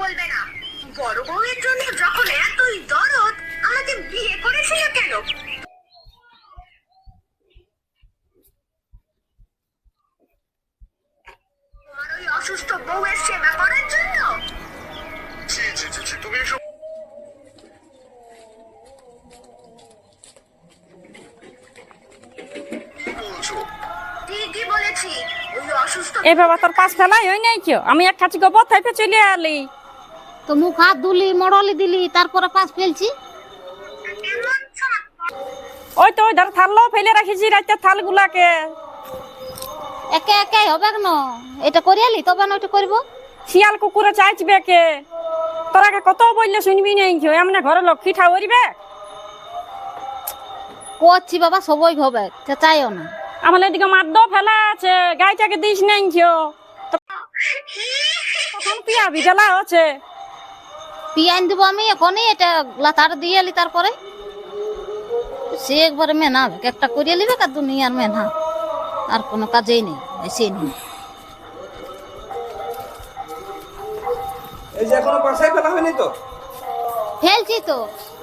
বলবে না। বড় বউয়ের জন্য যখন এতই দরদ আমাকে বিয়ে করেছিল কেন? তোমার ওই অসুস্থ বউয়ের সেবা করার জন্য? ছি ছি ছি ছি তুমি এসব ঠিকই বলেছি। ওই অসুস্থ এ বাবা তোর পাশ ফেলাই হই নাই কেউ? আমি এক খাচ্ছি গোবর থাইপে চলে আলি। তো মুখ হাত ধুলি মরলি দিলি তারপরে পাঁচ ফেলছি। ওই তো ওই ধর থাললো ফেলে রাখিছি রাতে থালগুলাকে। একে একে হবে কেন? এটা করিয়ালি তবে না ওইটা করব? শিয়াল কুকুরে চাইছবে কে? তোরাকে কত বললে শুনবি নাই এমনি ঘরে লক্ষ্মী ঠাউরিবে করছি বাবা সবই হবে। চাইও না। আমার এদিকে মাদ্দ ফেলা আছে গাইটাকে দিস নাই তো তখন পিয়াবি জ্বালা আছে। পিয়াইন দিব আমি এখনই এটা লাতার দিয়ে এলি তারপরে। সে একবারে মেনা একটা করিয়ে লিবে আর দুনিয়ার মেনা। আর কোনো কাজেই নেই এসে নেই। ফেলছি তো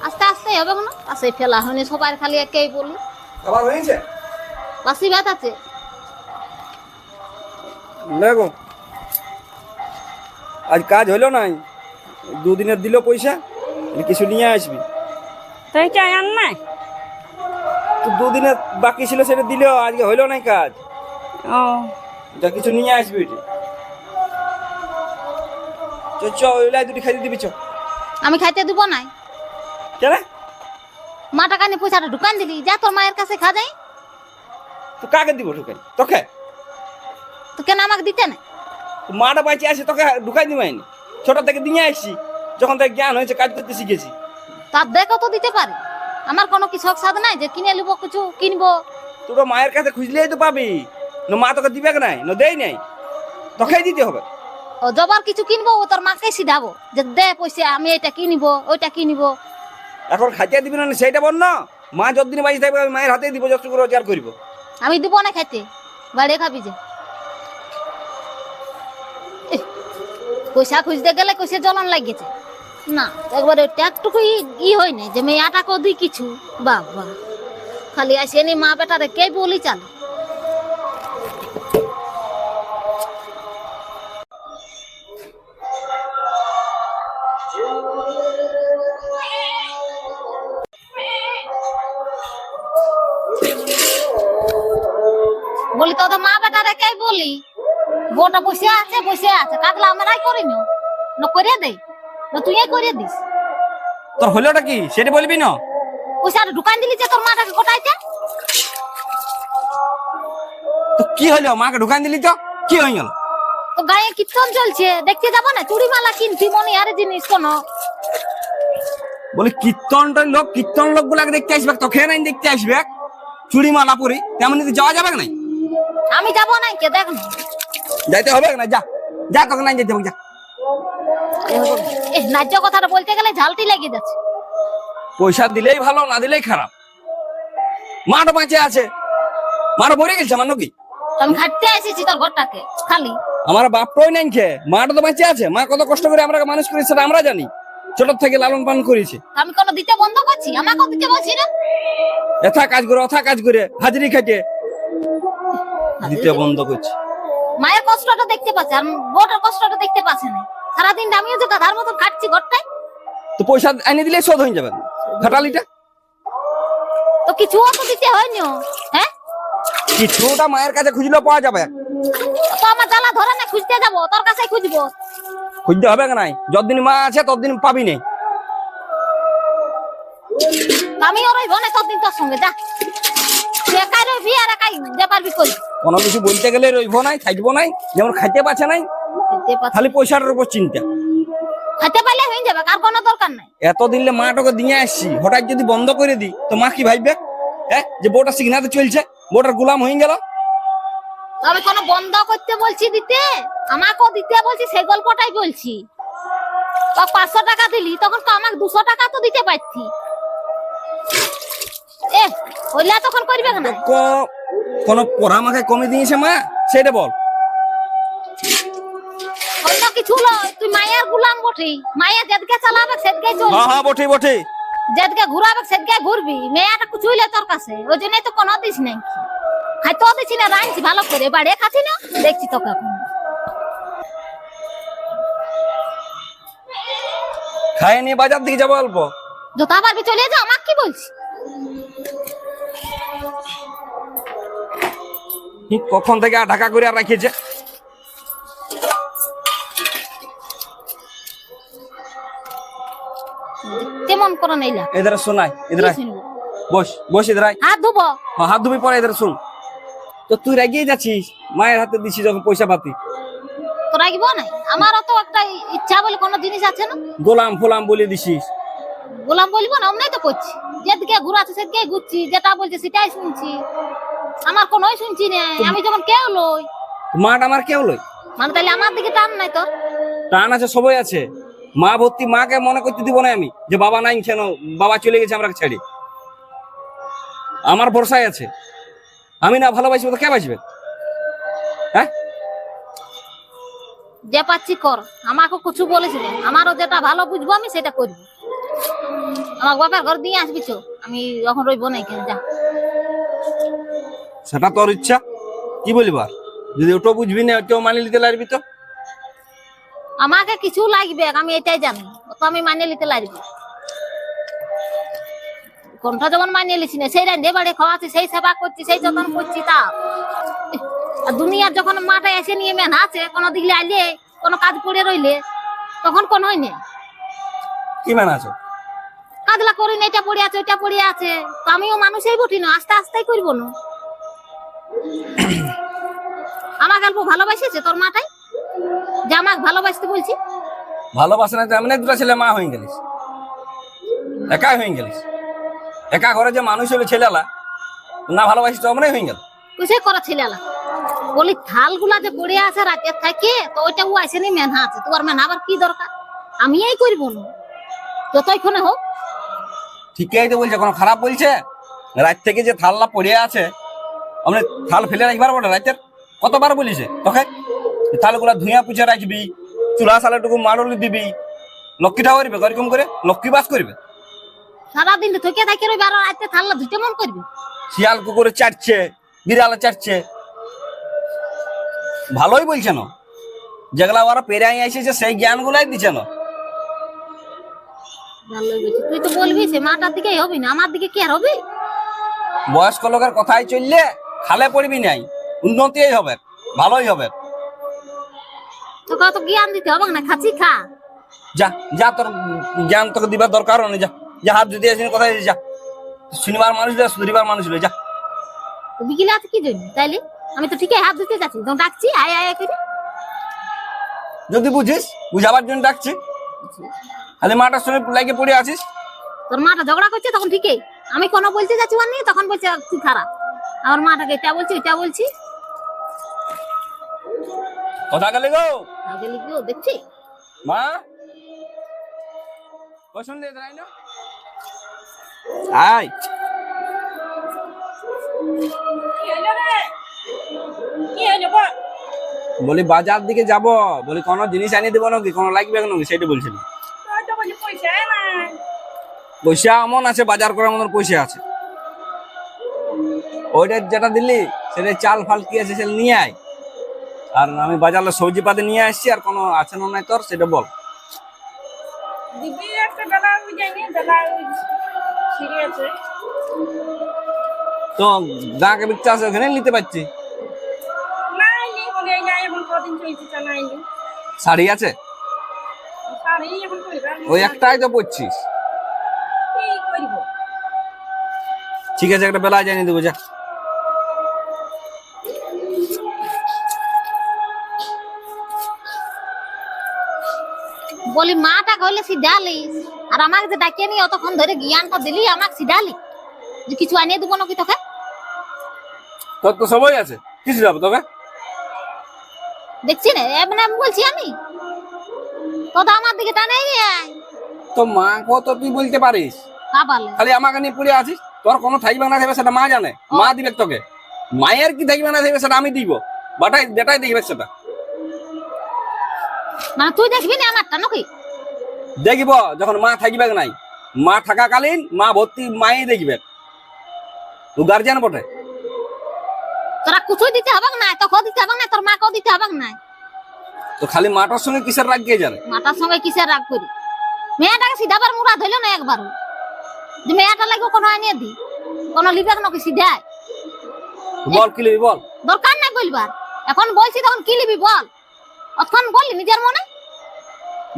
আস্তে আস্তে হবে না পাশে ফেলা হয়নি সবাই খালি একেই বলি। আবার হয়েছে? বাসি ভাত আছে। দেখো আজ কাজ হলো নাই? দুদিনের দিল পয়সা কিছু নিয়ে আসবি। তো এইটা আন নাই? তো দুদিনের বাকি ছিল সেটা দিল আজকে হলো নাই কাজ। ও। যা কিছু নিয়ে আসবি চ চ ওইলাই দুটি খাইতে দিবি চ। আমি খাইতে দিব নাই। কেন মা টাকা নিয়ে পয়সাটা ঢুকান দিলি যা তোর মায়ের কাছে খা যাই। তো কাকে দিব ঢুকাই? তোকে? তো কেন আমাকে দিতে না মাটা বাইচে আছে তোকে ঢুকাই দিবাইনি ছোট থেকে দিয়ে আসছি যখন থেকে জ্ঞান হয়েছে কাজ করতে শিখেছি। তার দেখো তো দিতে পারে। আমার কোনো কি শখ সাধ নাই যে কিনে নিব কিছু কিনবো। তোর মায়ের কাছে খুঁজলেই তো পাবি। না মা তোকে দিবে নাই না দেই নাই। তোকেই দিতে হবে। ও জবার কিছু কিনবো ও তোর মাকে সিধাবো। যে দে পয়সা আমি এটা কিনিব ওইটা কিনিব। এখন খাইতে দিবি না সেইটা বল না। মা যতদিন বাঁচি থাকবে আমি মায়ের হাতেই দিব যত করে রোজগার করব। আমি দিব না খাইতে। বাড়ি খাবি যে। পয়সা খুঁজতে গেলে কইসে জ্বলন লাগিয়েছে না, একবারে ট্যাকটুকু ই হয় না যে মেয়ে আটা কদি কিছু। বাবা, খালি আসে নি মা বেটারে কে বলি চালে? বলি তোদের মা বেটারে কে বলি? বউটা বসে আছে বসে আছে। কাকলা আমরাই করিনি না করিয়ে দে না তুই করিয়ে দিস। তোর হলোটা কি? সেটা বলবি না? পয়সাটা ঢুকান দিলি যে তোর মাটাকে গোটাইতে? তো কি হলো? মাকে ঢুকান দিলি তো? কি হয়ে গেল তো গায়ে কীর্তন চলছে। দেখতে যাব না? চুড়ি মালা কিনতি মনে আর জিনিস কোনো। বলে কীর্তনটার লোক কীর্তন লোক গুলাকে দেখতে আসবে তোকে নাই দেখতে আসবে। চুড়ি মালা পরি তেমন যদি যাওয়া যাবে নাই? আমি যাব না কে দেখ না। যাইতে হবে না যা। যা তোকে নাই যেতে হবে যা। ন্যায্য কথাটা বলতে গেলে ঝালটি লেগে যাচ্ছে। পয়সা দিলেই ভালো না দিলেই খারাপ। মাটা বাঁচে আছে। মাটা মরে গেছে আমার নাকি? তো আমি খাটতে এসেছি তোর ঘরটাকে খালি। আমার বাপটাই নাই খেয়ে মাটা তো বাঁচে আছে। মা কত কষ্ট করে আমরা মানুষ করেছে সেটা আমরা জানি। ছোট থেকে লালন পালন করেছে। আমি কোনো দিতে বন্ধ করছি? আমাকেও দিতে বলছি না। এথা কাজ করে অথা কাজ করে হাজিরি খাটে দিতে বন্ধ করছে। মায়ের কষ্টটা দেখতে পাচ্ছে আর বউটার কষ্টটা দেখতে পাচ্ছে না। সারাদিন আমিও যে গাধার মতন খাটছি ঘরটায়। তো পয়সা এনে দিলে শোধ হয়ে যাবে। খাটালিটা তো কিছুও তো দিতে হয়নি হ্যাঁ? কিছুটা মায়ের কাছে খুঁজলেও পাওয়া যাবে। তো আমার জ্বালা ধরে না খুঁজতে যাব তোর কাছে খুঁজবো। খুঁজতে হবে না যতদিন মা আছে ততদিন পাবি নেই আমি ওর ওই বনে ততদিন তোর সঙ্গে যা। আর একাই কোনো কিছু বলতে গেলে রইব নাই থাকব নাই যেমন খাইতে পাচ্ছে নাই খালি পয়সাটার উপর চিন্তা। পারলে হয়ে যাবে আর কোনো দরকার নাই। এত দিলে মাটাকে দিয়ে আসছি হঠাৎ যদি বন্ধ করে দিই তো মা কি ভাববে? হ্যাঁ যে বউটা সিগনাতে চলছে বউটার গোলাম হয়ে গেল। আমি কোনো বন্ধ করতে বলছি দিতে আমাকেও দিতে বলছি সেই গল্পটাই বলছি। তো পাঁচশো টাকা দিলি তখন তো আমাকে দুশো টাকা তো দিতে পারছি এ হইলে তখন করবে না ক- কোনো পড়া মাকে কমে দিয়েছে মা? সেটা বল। অন্য কিছু লয় তুই মায়ের গুলাম বটে বটি মায়া যেদিকে চালাবে সেদিকে চলবে। হ্যাঁ হ্যাঁ বঠি যেদিকে ঘুরাবে সেদিকে ঘুরবি। মেয়েটা চুইলে তোর কাছে। ওই জন্যই তো কোনো দিস নাই। খাইতেও দিছি না রাঁধছি ভালো করে। বাড়িয়ে খাচ্ছি না দেখছি তোকে এখন। খাই নিয়ে বাজার দিকে যাব অল্প। জোতা পারবি চলে যা আমাকে কি বলছি? কি কখন থেকে আর ঢাকা করে আর রাখিয়েছে কেমন করে নেইলা এদের শোনাই এদের বস বস এদের হাত ধুবো? হ্যাঁ, হাত ধুবি পরে এদের শুন। তো তুই রেগিয়ে যাচ্ছিস? মায়ের হাতে যখন পয়সা পাতি। তো না আমারও তো একটা ইচ্ছা বলে কোনো জিনিস আছে না? গোলাম ফোলাম বলে দিছিস। গোলাম বলব না অমনি তো করছি। যেদিকে ঘুরাচ্ছে সেদিকে ঘুরছি যেটা বলছে সেটাই শুনছি। আমার কোনোই শুনছি না আমি যখন কেউ লই মাঠ আমার কেউ লই মানে তাহলে আমার দিকে টান নাই তোর টান আছে সবাই আছে। মা ভর্তি মাকে মনে করতে দিব না আমি যে বাবা নাই কেন বাবা চলে গেছে আমরা ছেড়ে। আমার ভরসায় আছে। আমি না ভালোবাসি তো কে বাসবে হ্যাঁ? যে পাচ্ছি কর আমাকে কিছু বলিস না আমারও যেটা ভালো বুঝব আমি সেটা করব। আমার বাবার ঘর দিয়ে আসবি তো আমি এখন রইব না এখানে যা। সেটা তোর ইচ্ছা। কি বলিব? আর যদি ওটো বুঝবি না ওটাও মানি নিতে লাগবি তো। আমাকে কিছু লাগবে আমি এটাই জানি তো আমি মানিয়ে নিতে লাগবে। কোনটা যেমন মানিয়ে লিছি না সেই রান্ধে বাড়ি খাওয়াচ্ছি সেই সেবা করছি সেই যত্ন করছি তা। আর দুনিয়ার যখন মাটা এসে নিয়ে মেন আছে কোনো দিকে আইলে কোনো কাজ পড়ে রইলে তখন কোন হয় না। কি মান আছে? কাজলা করি না এটা পড়ে আছে ওইটা পড়ে আছে। তো আমিও মানুষই বটি না আস্তে আস্তেই করব না। আমার গল্প ভালোবাসেছে তোর মাটাই যে আমাকে ভালোবাসতে বলছি। ভালোবাসে না তেমনি দুটা ছেলে মা হয়ে গেলিস। একাই হয়ে গেলিস। একা ঘরে যে মানুষ হলো ছেলেলা না ভালোবাসিস তো আমরাই হয়ে গেল। কিসে করা ছেলেলা? বলি থালগুলা যে পড়ে আছে রাতে থাকে তো ওইটা ও আসেনি মেনহা আছে তোমার মেনহা আবার কি দরকার? আমি এই করব না। যতক্ষণে হোক। ঠিকই তো বলছে কোনো খারাপ বলছে? রাত থেকে যে থাললা পড়ে আছে আমরা থাল ফেলে রাখবার বলে রাতের কতবার বলিছে? তোকে? থালগুলা ধুইয়া পুছে রাখবি চুলা সালাটুকু মাড়লি দিবি লক্ষ্মীটা করবে এরকম করে? লক্ষ্মী বাস করবে। সারাদিন থেকে থাকে রইবে আর রাতে থাললা ধুইতে মন করবে। শিয়াল কুকুরে চাটছে বিড়ালে চাটছে। ভালোই বলছে না। যেগুলা ওরা পেরাই এসেছে সেই জ্ঞানগুলাই দিচ্ছে না। ভালোই বলছি তুই তো বলবি সে মাটার দিকেই হবি না আমার দিকে কি আর হবে? বয়স্ক লোকের কথাই চললে খালে পড়বি নাই উন্নতিই হবে ভালোই হবে। তোকে অত জ্ঞান দিতে হবে না খাচ্ছি খা। যা যা তোর জ্ঞান তোকে দিবার দরকার নেই যা যা হাত যদি আসিনি কোথায় যা। শনিবার মানুষ যা সুধরিবার মানুষ যা। তো বিকেলে আছে কি জন্য? তাইলে? আমি তো ঠিকই হাত ধুতে যাচ্ছি তখন ডাকছি আয় আয় করে। যদি বুঝিস বুঝাবার জন্য ডাকছি। খালি মাটার সঙ্গে লাগে পড়ে আছিস? তোর মাটা ঝগড়া করছে তখন ঠিকই। আমি কোনো বলতে যাচ্ছি আর নেই তখন বলছে তুই খারাপ। আমার মাটাকে এটা বলছি এটা বলছি। কথা গেলে গো। আগে লিখবি ও দেখছি। মা? পছন্দ দেয় না। আয়। বল? বাজার দিকে যাব। বলি কোন জিনিস আনিয়ে দেবো নাকি? কোনো লাগবে নাকি? সেটা বলছিল তোর তো বলি পয়সা এমন আছে বাজার করার মতন পয়সা আছে। ওইটা যেটা দিলি সেটা চাল ফাল কি আছে সেটা নিয়ে আয়। আর আমি বাজারে সবজি পাতি নিয়ে আসছি আর কোনো আছে না নাই তোর সেটা বল। তো গাঁকে বিকতে আছে ওখানে নিতে পারছি। শাড়ি আছে? ওই একটাই তো করব ঠিক আছে একটা বেলা জানিয়ে দেবো যা। বলি মাটা কইলে সিধালিস আর আমাকে যে ডাকিয়ে নিয়ে অতক্ষণ ধরে জ্ঞানটা দিলি আমাকে সিধালি। যে কিছু আনিয়ে দেবো নাকি তোকে? তোর তো সবই আছে। কিছু যাব তোকে? দেখছি না এমনি আমি বলছি আমি। তো তো আমার দিকে টানে তো মা তো তুই বলতে পারিস? খালি আমাকে নিয়ে পড়ে আছিস? তোর কোনো থাকবে না থাকবে সেটা মা জানে। মা দিবে তোকে। মায়ের কি থাকবে না থাকবে সেটা আমি দিব। বাটাই বেটাই দেখবে সেটা। মানে তুই দেখবি না আমারটা নাকি? দেখিব যখন মা থাকিবে নাই। মা থাকাকালীন মা ভর্তি মাই দেখবে। ও গার্জিয়ান বটে। তোরা কুচুই দিতে হবে না তোকে দিতে হবে না তোর মা মাকেও দিতে হবে না তো খালি মাটার সঙ্গে কিসের রাগ কে জানে? মাটার সঙ্গে কিসের রাগ করি? মেয়েটাকে সিধাবার মুড়া ধরল না একবার যে মেয়েটা লাগবে কোনো আনিয়ে দি কোনো লিবে নাকি সিধায় বল কি লিবি বল? দরকার নাই বলবার। এখন বলছি তখন কি লিবি বল? অতক্ষণ বললি নিজের মনে?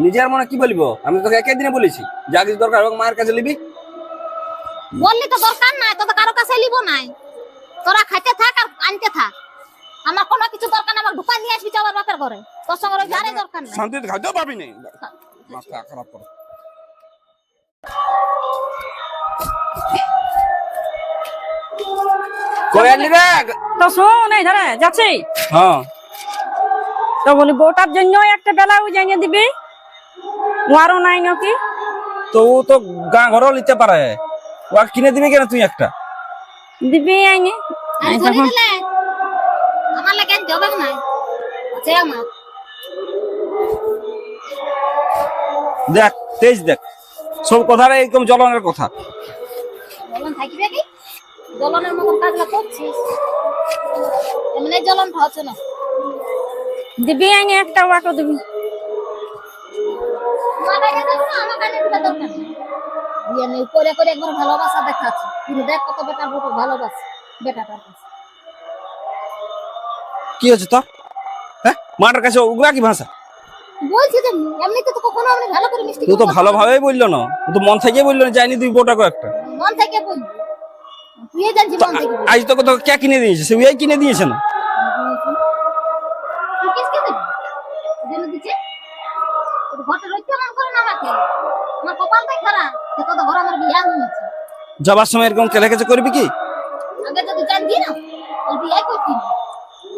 নিজের মনে কি বলিব? আমি তোকে একই দিনে বলেছি যা কিছু দরকার হোক মায়ের কাছে লিবি। বললি তো দরকার নাই তো তো কারও কাছে লিবো নাই। তোরা খাইতে থাক আর আনতে থাক। আমার কোনো কিছু দরকার আমার ঢুকান নিয়ে আসবি চাবার বাপের ঘরে। তোর সঙ্গে ওই যারে দরকার নাই। শান্তিতে খাইতেও পাবি নেই মাথা খারাপ করে। করে আনলি রে? তো শোন এই ধরে যাচ্ছি। হ্যাঁ। তো বলি বউটার জন্য একটা এনে দিবি? ওয়ারও নাই নাকি? তো ও তো গাঁ ঘরেও নিতে পারে। ও কিনে দিবি কেন তুই একটা? দিবি আইনি। ধরে দিলে আমার লাগে আনতে হবে না আছে আমার দেখ তেজ দেখ। সব কথাটা একদম জ্বলনের কথা। জ্বলন থাকবে কি? জ্বলনের মতন কাজটা করছিস। এমনি জ্বলন হচ্ছে না। দিবি আইনে একটা ওয়াকে দিবি। নেই। নেই, করে করে একবার ভালোবাসা দেখাচ্ছে। কিন্তু দেখ কত বেটার ভালোবাসে। বেটাটার কাছে। কি হচ্ছে তোর হ্যাঁ? মাটার কাছে উগরা কি ভাষা? বলছি যে এমনিতে তো কখনো আমি ভালো করে মিষ্টি তুই তো ভালোভাবেই বলল না। তো মন থেকে বলল না যাইনি তুই বোটা বলি। মন থেকে তুই মন আজ তোকে তো কে কিনে দিয়েছে? সে ওই কিনে দিয়েছে না। যাবার সময় এরকম কেলে কেছে করবি কি? আগে যদি জানতি না, তোর বিয়াই করতি না।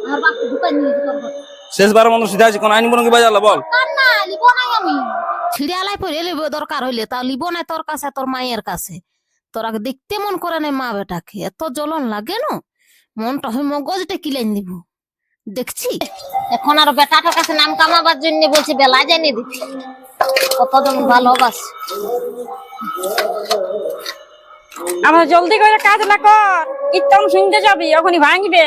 আমার বাপকে ঢুকাই নিয়ে যেত শেষবার মনে সিধা কোন আইন বনকে বাজালো বল? না, লিব নাই আমি। ছিড়িয়ালাই পরে লিব দরকার হইলে তা লিব নাই তোর কাছে তোর মায়ের কাছে। তোরা দেখতে মন করে নাই মা বেটাকে এত জ্বলন লাগে না। মনটা হয় মগজটা কিলাইন দিব দেখছি। এখন আর বেটাটার কাছে নাম কামাবার জন্য বলছে বেলা জানিয়ে দিচ্ছি কতজন ভালোবাস। আমার জলদি করে কাজ না কর কীর্তন শুনতে যাবি ওখানে ভাঙবে।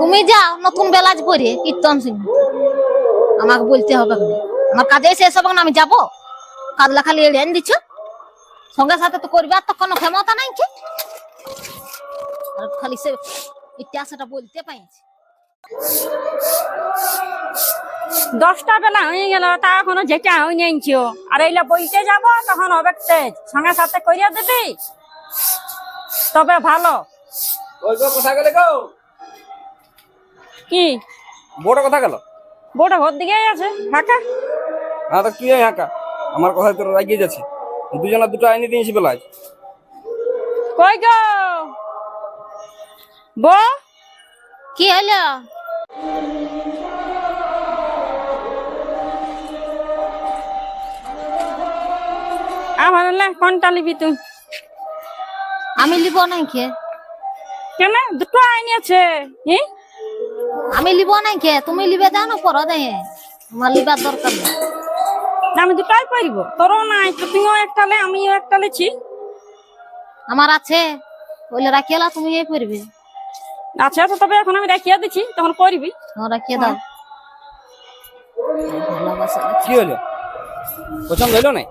তুমি যাও নতুন বেলাজ পরে কীর্তন সিং আমাকে বলতে হবে আমার কাজে শেষ হবে না আমি যাব? কাজলা খালি এড়ে আনি দিচ্ছ সঙ্গে সাথে তো করবার তো কোনো ক্ষমতা নাই কি? আর খালি সে ইতিহাসটা বলতে পাইছি দশটা বেলা হয়ে গেল তা এখনও যেটা হয়ে নিয়েছিও আর এইলা বইতে যাব তখন হবে তেজ সঙ্গে সাথে করিয়া দিবি? তবে ভালো। ওই গেলে গো? কি? বড় কথা গেল? বউটা ঘর দিকে আছে ফাঁকা হ্যাঁ তো কি হাঁকা? আমার কথা তোর রাগিয়ে যাচ্ছে। দুজনা দুটো আইনি দিয়েছি বেলায়। কই গো? বউ? কি হলো? আমার হলে কোনটা লিবি তুই? আমি লিব নাই খে কেন? দুটো আইনি আছে? আমি লিব নাই খে তুমি লিবে যাও না পর দে আমার লিবার দরকার নেই। না, আমি দুটাই পারিব তোরও নাই তো তুইও একটা লে আমিও একটা লেছি। আমার আছে। বলে রাখিয়ালা তুমি এই করবে আচ্ছা তো তবে এখন আমি রাখিয়া দিচ্ছি তখন করবি। রাখিয়ে দাও। কি হলো পছন্দ হইল নাই?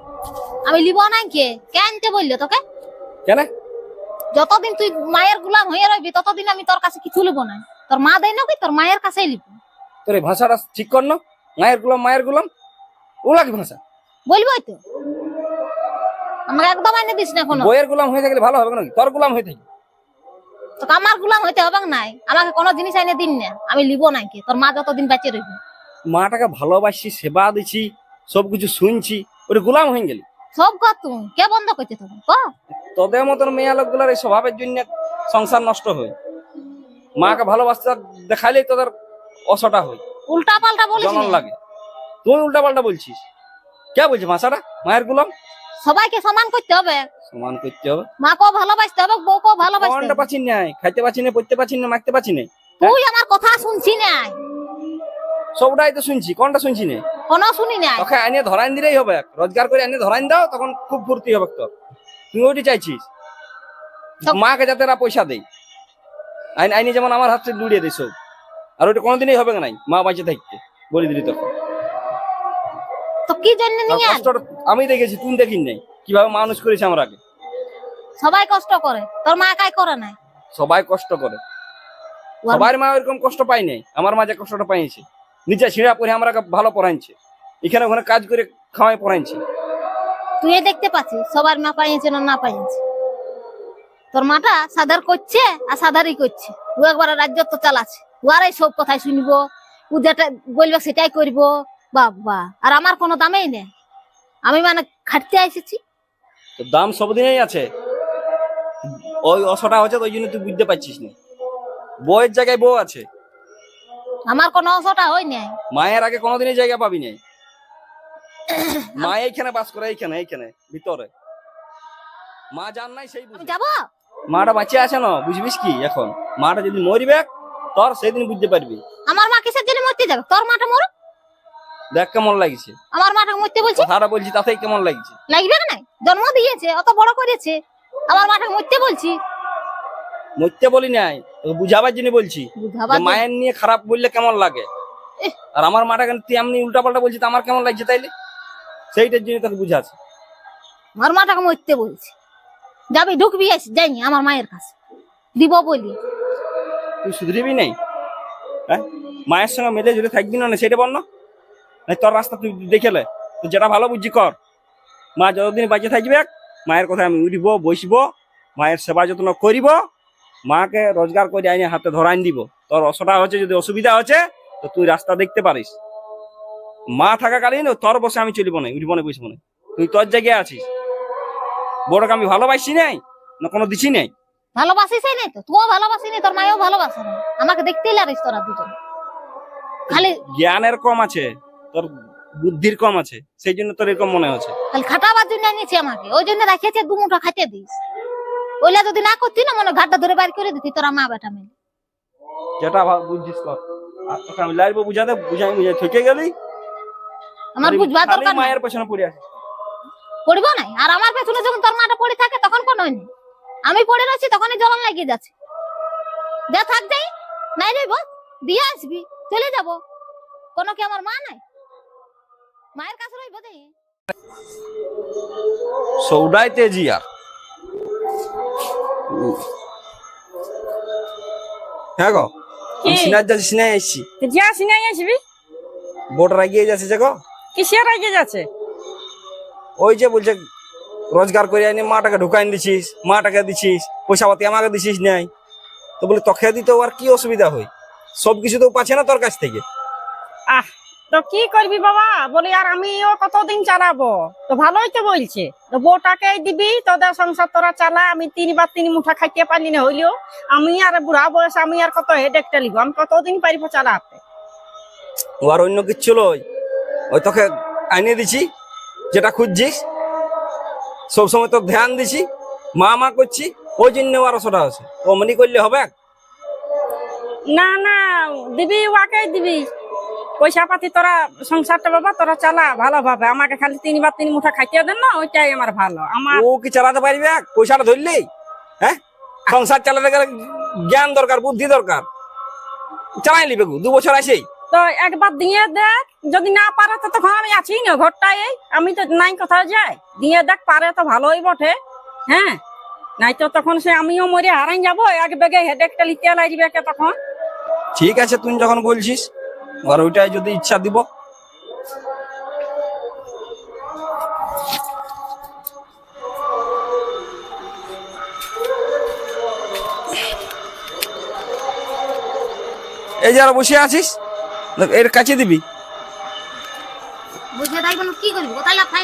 আমি লিব নাই কে? কেনতে বললে তোকে? কেন? যতদিন তুই মায়ের গুলাম হয়ে রইবি ততদিন আমি তোর কাছে কিছু লিব না তোর মা দেয় না কি তোর মায়ের কাছেই লিব। তোর এই ভাষাটা ঠিক কর না। মায়ের গুলাম মায়ের গুলাম ওলা কি ভাষা? বলবোই তো আমাকে একদম আইনে দিস না কোনো বইয়ের গুলাম হয়ে থাকলে ভালো হবে নাকি? তোর গুলাম হয়ে থাকি আমার গুলাম হইতে হবে নাই আমাকে কোনো জিনিস আইনে দিন না। আমি লিব নাই কে? তোর মা যতদিন বেঁচে রইবি। মাটাকে ভালোবাসি সেবা দিছি সব কিছু শুনছি ওটা গুলাম হয়ে গেলি। সব কর তুই। কে বন্ধ করছে তোকে? ক? তোদের মতন মেয়া লোকগুলার এই স্বভাবের জন্য সংসার নষ্ট হয়। মাকে ভালোবাসতে দেখাইলেই তোদের অসটা হয়। উল্টা পাল্টা বলিস জনন। লাগে। তুই উল্টা পাল্টা বলছিস। কে বলছিস? ভাষাটা মায়ের গুলাম? সবাইকে সমান করতে হবে। সমান করতে হবে। মাকেও ভালোবাসতে হবে বউকেও ভালোবাসতে হবে। পাচ্ছি নাই খাইতে পাচ্ছি না পড়তে পাচ্ছি না মাখতে পাচ্ছি না? তুই আমার কথা শুনছি না। সবটাই তো শুনছি। কোনটা শুনছি না? কোনো শুনি নাই। তোকে আইনে ধরাইন দিলেই হবে। রোজগার করে আইনে ধরাইন দাও তখন খুব ফুর্তি হবে তোর। তুই ওইটি চাইছিস? মাকে যাতে এরা পয়সা দেয়। আইন আইনি যেমন আমার হাত ডুড়িয়ে দিস আর ওইটা কোনোদিনই হবে না নাই। মা বাঁচে থাকতে। বলে দিলি তখন তো কি জন্য নিয়ে? আমি দেখেছি তুই দেখিন নাই। কীভাবে মানুষ করেছে আমরাকে সবাই কষ্ট করে তোর মা একাই করে নাই? সবাই কষ্ট করে। সবার মা ওইরকম কষ্ট পাই নাই আমার মা যে কষ্টটা পাইছে। নিচে ছিঁড়া পরে আমরা ভালো পড়াইছে। এখানে ওখানে কাজ করে খাওয়াই পড়াইছে। তুই দেখতে পাচ্ছিস সবার মা পাইছে না না পাইছে? তোর মাটা সাধার করছে আর সাধারই করছে। ও একবার রাজ্য তো চালাচ্ছে। ও আর সব কথাই শুনব ও যেটা বলবে সেটাই করব। বাবা আর আমার কোনো দামেই নেই। আমি মানে খাটতে এসেছি। তো দাম সবদিনেই আছে। ওই অসটা হচ্ছে ওই জন্য তুই বুঝতে পারছিস না। বইয়ের জায়গায় বউ আছে। আমার কোনো অংশটা হয় নাই। মায়ের আগে কোনোদিনই জায়গা পাবি নাই। মা এইখানে বাস করে এইখানে এইখানে ভিতরে। মা জান নাই সেই বুঝবে। যাব? মাটা বাঁচিয়ে আছে না বুঝবিস কি এখন? মাটা যদি মরিবে তোর সেদিন বুঝতে পারবি। আমার মা কিসের জন্য মরতে যাবে? তোর মাটা মর দেখ কেমন লাগছে। আমার মাটা মরতে বলছি? কথাটা বলছি তাতেই কেমন লাগছে। লাগবে না? জন্ম দিয়েছে অত বড় করেছে। আমার মাটাকে মরতে বলছি। মরতে বলি নাই বুঝাবার জন্য বলছি। মায়ের নিয়ে খারাপ বললে কেমন লাগে। আর আমার মাটা কেন তুই এমনি উল্টা পাল্টা বলছি তো আমার কেমন লাগছে তাইলে? সেইটার জন্য তোকে বুঝাচ্ছি। আমার মাটাকে মরতে বলছি। যাবি ঢুকবি যাইনি আমার মায়ের কাছে। দিব বলি। তুই শুধরিবি নাই? হ্যাঁ? মায়ের সঙ্গে মেলে জুড়ে থাকবি না সেটা বল না। নাই তোর রাস্তা তুই দেখেলে তুই যেটা ভালো বুঝছি কর। মা যতদিন বাঁচে থাকবে মায়ের কথা আমি উঠিব বসবো মায়ের সেবা যত্ন করিব মাকে রোজগার করে আইনে হাতে ধরাইন দিব। তোর অসটা হচ্ছে যদি অসুবিধা হচ্ছে তো তুই রাস্তা দেখতে পারিস। মা থাকাকালীন তোর বসে আমি চলিব না উঠিব না বসবো না। তুই তোর জায়গায় আছিস। বড়কে আমি ভালোবাসি নাই না কোনো দিছি নাই? ভালোবাসিস নাই তো? তুইও ভালোবাসি নি তোর মায়েও ভালোবাসে না আমাকে দেখতেই লারিস তোরা দুজন। খালি জ্ঞানের কম আছে। তোর বুদ্ধির কম আছে সেই জন্য তোর এরকম মনে হচ্ছে। খালি খাটাবার জন্য আমাকে ওই জন্য রাখিয়েছে দু মুঠো খাইতে দিস। ওইলা যদি না করতি না মনে হয় ঘাটটা ধরে বাইর করে দিতি তোরা মা বেটা মিলে। যেটা ভাব- বুঝছিস কর। আর তোকে আমি লাইব বুঝাতে বুঝাই বুঝাই থেকে গেলি। আমার খালি- বুঝবার খালি দরকার নাই। মায়ের পেছনে পড়ে আছে পড়ব নাই? আর আমার পেছনে যখন তোর মাটা পড়ে থাকে তখন কোনো নেই। আমি পড়ে রয়েছি তখনই জ্বলন লাগিয়ে যাচ্ছে। যা থাক যাই নাই যাইব দিয়ে আসবি চলে যাব। কোনো কি আমার মা নাই? মায়ের কাছে রইব দেই সৌডাই তেজি আর হ্যাঁ গো? সিনার যাচ্ছি সিনাই আসছি তুই যা সিনাই আসবি বোট রাগিয়ে যাচ্ছে যে গো। কিসের আগে যাচ্ছে? ওই যে বলছে রোজগার করে আনি মাটাকে ঢুকাইন দিছিস মাটাকে দিছিস পয়সা পাতি আমাকে দিছিস নাই। তো বলে তোকে দিতে আর কি অসুবিধা হয়? সব কিছু তো পাচ্ছে না তোর কাছ থেকে। আহ তো কি করবি বাবা? বলি আর আমিও কতদিন চালাবো? তো ভালোই তো বলছে। তো বউটাকে দিবি তোদের সংসার তোরা চালা আমি তিনবার তিন মুঠা খাইতে পারলি না হইলেও আমি আর বুড়া বয়স আমি আর কত হেডেক টেলিব আমি কতদিন পারিব চালাতে? ও আর অন্য কিচ্ছু লই? ওই তোকে আনিয়ে দিছি যেটা খুঁজছিস সবসময় তোর ধ্যান দিছি মা মা করছি ওই জন্য আরও সোটা আছে। অমনি করলে হবে? না না দিবি ওয়াকে দিবি। পয়সা পাতি তোরা সংসারটা বাবা তোরা চালা ভালোভাবে। আমাকে খালি তিনবার তিন মুঠা খাইতে দেন না ওইটাই আমার ভালো। আমার ও কি চালাতে পারবি? পয়সাটা ধরলেই হ্যাঁ? সংসার চালাতে গেলে জ্ঞান দরকার বুদ্ধি দরকার। চালাই নিবে দু বছর আসেই তো একবার দিয়ে দেখ যদি না পারে তো তখন আমি আছি না ঘরটাই। আমি তো নাই কোথাও যাই। দিয়ে দেখ পারে তো ভালোই বটে। হ্যাঁ? নাই তো তখন সে আমিও মরে হারাই যাব এক বেগে হেডেকটা লিতে লাগবে কে তখন। ঠিক আছে তুই যখন বলছিস। আর ওইটাই যদি ইচ্ছা দিব। এই যারা বসে আছিস এর কাছে দিবি। বুঝে তাই কি করবি? কোথায় লাভ খাই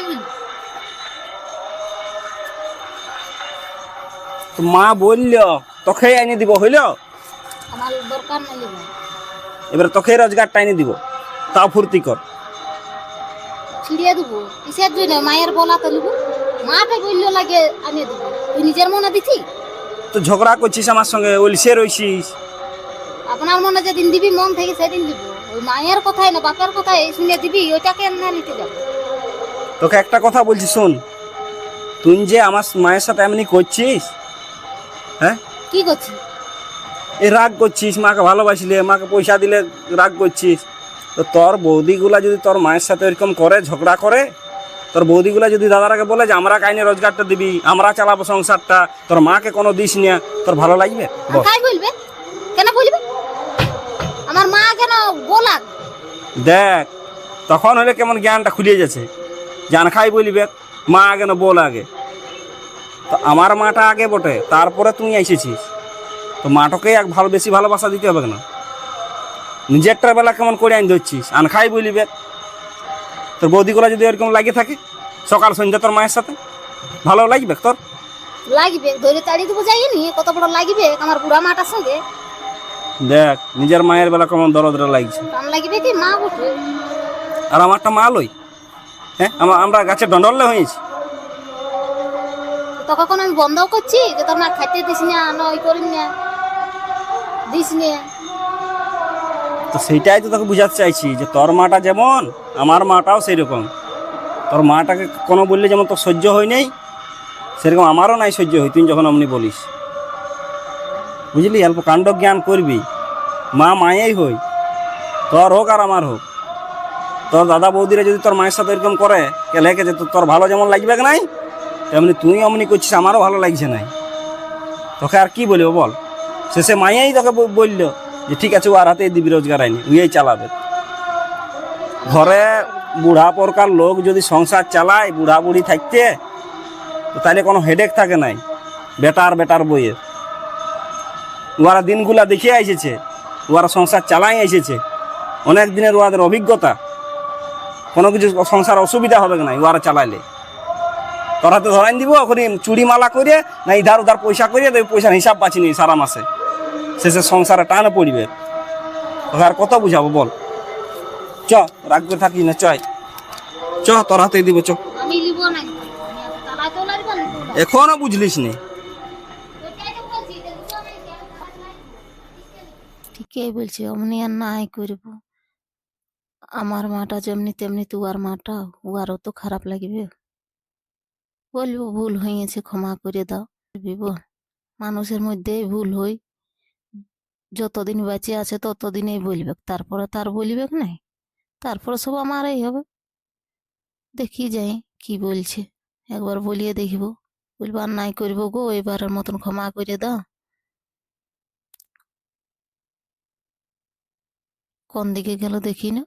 তো মা বলল তোকে এনে দিব হইল? আমার দরকার নাই এবার তোকে রোজগার টাইনে দিব। তাও ফুর্তি কর। ছিড়িয়ে দেবো। কিসের জন্য? মায়ের বলা তো লিবো মাটা বলল লাগে দেবো। তুই নিজের মনে দিছি তো ঝগড়া করছিস আমার সঙ্গে ওলসে রইছিস। আপনার মনে যেদিন দিবি মন থেকে সেদিন দিব। ওই মায়ের কথাই না বাপের কথাই শুনে দিবি ওইটাকে না নিতে যাব। তোকে একটা কথা বলছি শোন। তুই যে আমার মায়ের সাথে এমনি করছিস হ্যাঁ? কি করছি এই রাগ করছিস মাকে ভালোবাসিলে মাকে পয়সা দিলে রাগ করছিস। তো তোর বৌদিগুলা যদি তোর মায়ের সাথে এরকম করে ঝগড়া করে তোর বৌদিগুলা যদি দাদারাকে বলে যে আমরা কাইনে রোজগারটা দিবি আমরা চালাবো সংসারটা তোর মাকে কোনো দিস না তোর ভালো লাগবে? বলবে? কেন বলবে? আমার মা কেন দেখ তখন হলে কেমন জ্ঞানটা খুলিয়ে যাচ্ছে। জান খাই বলিবে মা আগে না বল আগে। তো আমার মাটা আগে বটে তারপরে তুই এসেছিস। তো মাটাকে এক ভালো বেশি ভালোবাসা দিতে হবে না নিজেরটার বেলা কেমন করে আইন ধরছিস? আন খাই বলিবে তোর বৌদিগুলো যদি এরকম লাগে থাকে সকাল সন্ধ্যা তোর মায়ের সাথে ভালো লাগবে তোর? লাগবে ধরে তাড়িয়ে দেবো যাইনি কত বড় লাগবে আমার বুড়া মাটার সঙ্গে। দেখ নিজের মায়ের বেলা কেমন দরদরা লাগছে। লাগবে কি মা বটে আর আমারটা মা লই। হ্যাঁ আমা- আমরা গাছে ডন্ডলে হয়েছি। তো কখন আমি বন্ধও করছি যে তোর মা খাইতে দিস না না ওই করিস না। তো সেইটাই তো তোকে বুঝাতে চাইছি যে তোর মাটা যেমন, আমার মাটাও সেই রকম তোর মাটাকে কোনো বললে যেমন তোর সহ্য হয় নাই, সেরকম আমারও নাই সহ্য হয়, তুই যখন অমনি বলিস। বুঝলি? অল্প কাণ্ড জ্ঞান করবি। মা মায়েই হই। তোর হোক আর আমার হোক। তোর দাদা বৌদিরা যদি তোর মায়ের সাথে এরকম করে কে লেখে যে তোর ভালো যেমন লাগবে নাই, তেমনি তুই অমনি করছিস, আমারও ভালো লাগছে নাই। তোকে আর কি বলব বল? শেষে মাইয়াই তোকে বলল যে, ঠিক আছে, ও আর হাতে দিবি রোজগার আইনি উইয়াই চালাবে। ঘরে বুড়া পরকার লোক যদি সংসার চালায়, বুড়া বুড়ি থাকতে তাহলে কোনো হেডেক থাকে নাই, বেটার বেটার বইয়ের ওরা দিনগুলা দেখিয়ে এসেছে ওরা সংসার চালাই এসেছে, অনেক দিনের ওদের অভিজ্ঞতা। কোনো কিছু সংসার অসুবিধা হবে না ওরা চালাইলে। তোর হাতে ধরাই দিব ওখানে চুরি মালা করে না ইধার উধার পয়সা করে দেবে পয়সার হিসাব পাচ্ছিনি সারা মাসে। শেষে সংসারে টানে পড়বে আর কত বুঝাবো বল। চ রাগ করে থাকিস না চয়। চ তোর হাতে দিব চ। এখনও বুঝলিস নি। ঠিকই বলছি অমনি আর নাই করব। আমার মাটা যেমনি তেমনি তুয়ার মাটা উয়ারও তো খারাপ লাগবে। বলব ভুল হয়েছে ক্ষমা করে দাও। বল মানুষের মধ্যেই ভুল হই। যতদিন বেঁচে আছে ততদিনেই বলবে তারপরে তার বলবে নাই, তারপরে সব আমারই হবে। দেখি যাই কি বলছে, একবার বলিয়ে দেখব, বলব আর নাই করব গো, এবারের মতন ক্ষমা করে দাও। কোন দিকে গেল দেখি না